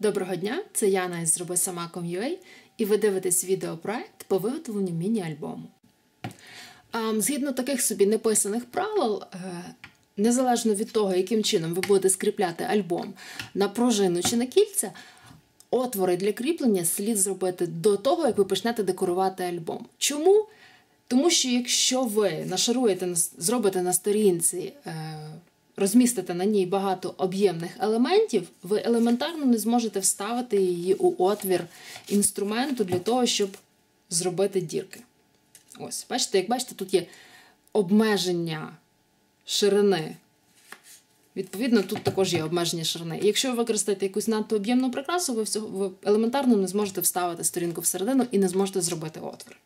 Доброго дня, це Яна із Зроби і ви дивитесь відеопроект по виготовленню міні-альбому. Згідно таких собі неписаних правил, е, незалежно від того, яким чином ви будете скріпляти альбом на пружину чи на кільця, отвори для кріплення слід зробити до того, як ви почнете декорувати альбом. Чому? Тому що якщо ви нашаруєте, зробите на сторінці, е, розмістите на ній багато об'ємних елементів, ви елементарно не зможете вставити її у отвір інструменту для того, щоб зробити дірки. Ось, бачите, як бачите, тут є обмеження ширини. Відповідно, тут також є обмеження ширини. І якщо ви використаєте якусь надто об'ємну прикрасу, ви, елементарно не зможете вставити сторінку всередину і не зможете зробити отвір.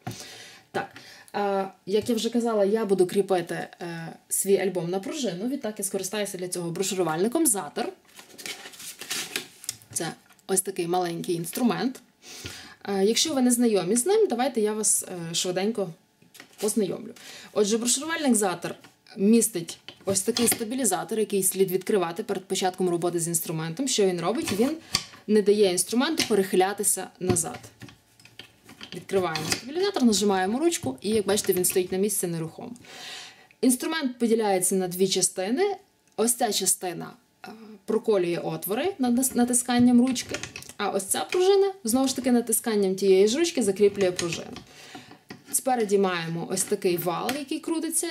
Так, е, як я вже казала, я буду кріпити е, свій альбом на пружину. Відтак я скористаюся для цього брошурувальником Затор. Це ось такий маленький інструмент. Е, якщо ви не знайомі з ним, давайте я вас е, швиденько познайомлю. Отже, брошурувальник Затор містить ось такий стабілізатор, який слід відкривати перед початком роботи з інструментом. Що він робить? Він не дає інструменту перехилятися назад. Відкриваємо стабілізатор, нажимаємо ручку, і, як бачите, він стоїть на місці нерухомо. Інструмент поділяється на дві частини. Ось ця частина проколює отвори натисканням ручки. А ось ця пружина, знову ж таки, натисканням тієї ж ручки закріплює пружину. Спереді маємо ось такий вал, який крутиться,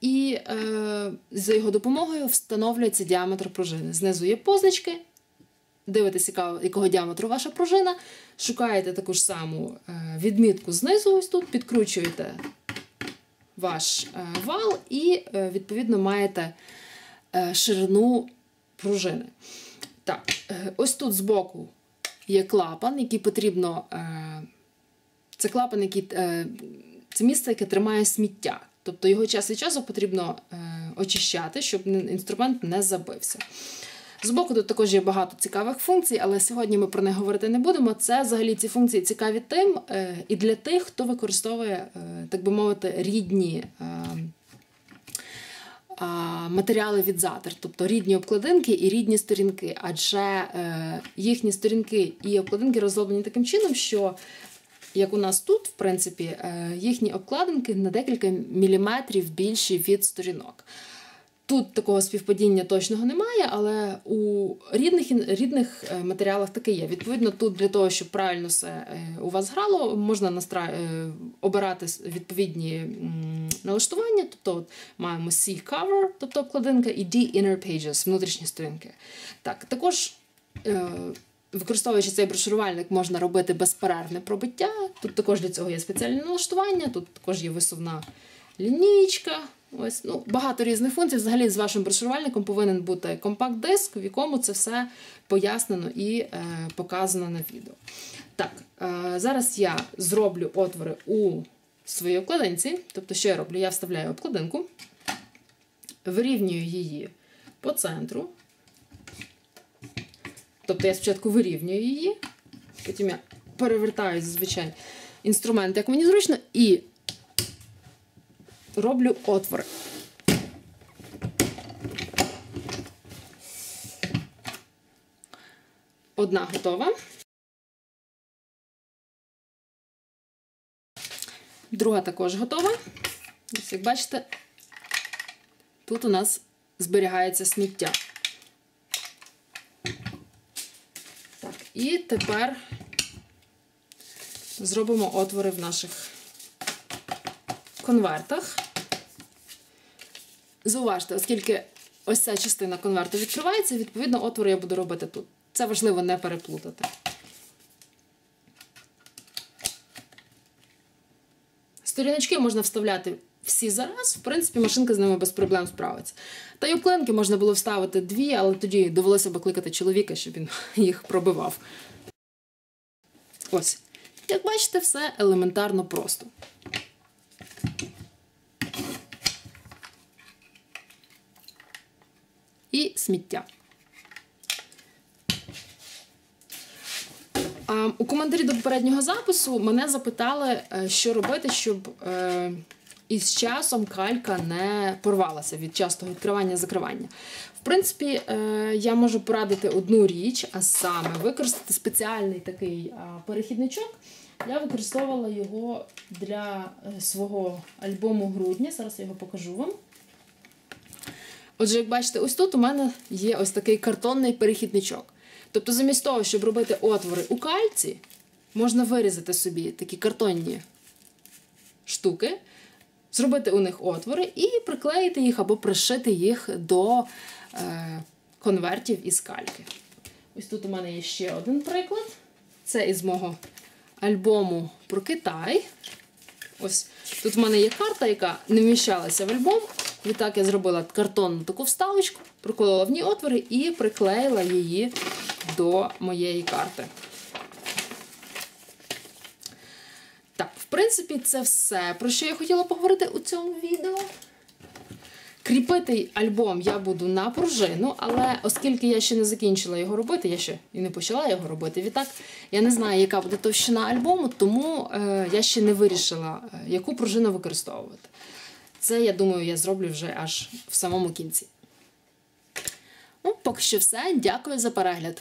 і е, за його допомогою встановлюється діаметр пружини. Знизу є позначки. Дивитесь, якого діаметру ваша пружина, шукаєте таку ж саму е, відмітку знизу, ось тут, підкручуєте ваш е, вал і, е, відповідно, маєте ширину пружини. Так, ось тут збоку є клапан, який потрібно. Це клапан, який це місце, яке тримає сміття. Тобто його час від часу потрібно очищати, щоб інструмент не забився. Збоку тут також є багато цікавих функцій, але сьогодні ми про них говорити не будемо. Це взагалі ці функції цікаві тим е, і для тих, хто використовує, е, так би мовити, рідні. Е, матеріали від затер, тобто рідні обкладинки і рідні сторінки, адже їхні сторінки і обкладинки розроблені таким чином, що, як у нас тут, в принципі, їхні обкладинки на декілька міліметрів більші від сторінок. Тут такого співпадіння точного немає, але у рідних рідних е, матеріалах таке є. Відповідно, тут для того, щоб правильно все е, у вас грало, можна настра... Е, обирати відповідні налаштування. Тобто от маємо C cover, тобто обкладинка, і D inner pages, внутрішні сторінки. Так, Також, використовуючи цей брошурувальник, можна робити безперервне пробиття. Тут також для цього є спеціальне налаштування, тут також є висувна лінійка. Ось, ну, Багато різних функцій. Взагалі, з вашим брошурувальником повинен бути компакт-диск, в якому це все пояснено і е, показано на відео. Так, е, зараз я зроблю отвори у своїй обкладинці. Тобто, що я роблю? Я вставляю обкладинку, вирівнюю її по центру. Тобто я спочатку вирівнюю її, потім я перевертаю зазвичай інструмент, як мені зручно, і роблю отвори. Одна готова. Друга також готова. Ось, як бачите, тут у нас зберігається сміття. Так, і тепер зробимо отвори в наших конвертах. Зауважте, оскільки ось ця частина конверту відкривається, відповідно, отвори я буду робити тут. Це важливо не переплутати. Сторіночки можна вставляти всі зараз, в принципі, машинка з ними без проблем справиться. Та й обклинки можна було вставити дві, але тоді довелося б кликати чоловіка, щоб він їх пробивав. Ось. Як бачите, все елементарно просто. І сміття. У коментарі до попереднього запису мене запитали, е, що робити, щоб е, із часом калька не порвалася від частого відкривання закривання. В принципі, е, я можу порадити одну річ, а саме використати спеціальний такий перехідничок. Я використовувала його для свого альбому грудня. Зараз я його покажу вам. Отже, як бачите, ось тут у мене є ось такий картонний перехідничок. Тобто, замість того, щоб робити отвори у кальці, можна вирізати собі такі картонні штуки, зробити у них отвори і приклеїти їх або пришити їх до е, конвертів із кальки. Ось тут у мене є ще один приклад. Це із мого альбому про Китай. Ось тут в мене є карта, яка не вміщалася в альбом. Відтак я зробила картонну таку вставочку, проколола в ній отвори і приклеїла її до моєї карти. Так, в принципі, це все, про що я хотіла поговорити у цьому відео. Кріпити альбом я буду на пружину, але оскільки я ще не закінчила його робити, я ще і не почала його робити. Відтак я не знаю, яка буде товщина альбому, тому е, я ще не вирішила, е, яку пружину використовувати. Це, я думаю, я зроблю вже аж в самому кінці. Ну, поки що все. Дякую за перегляд.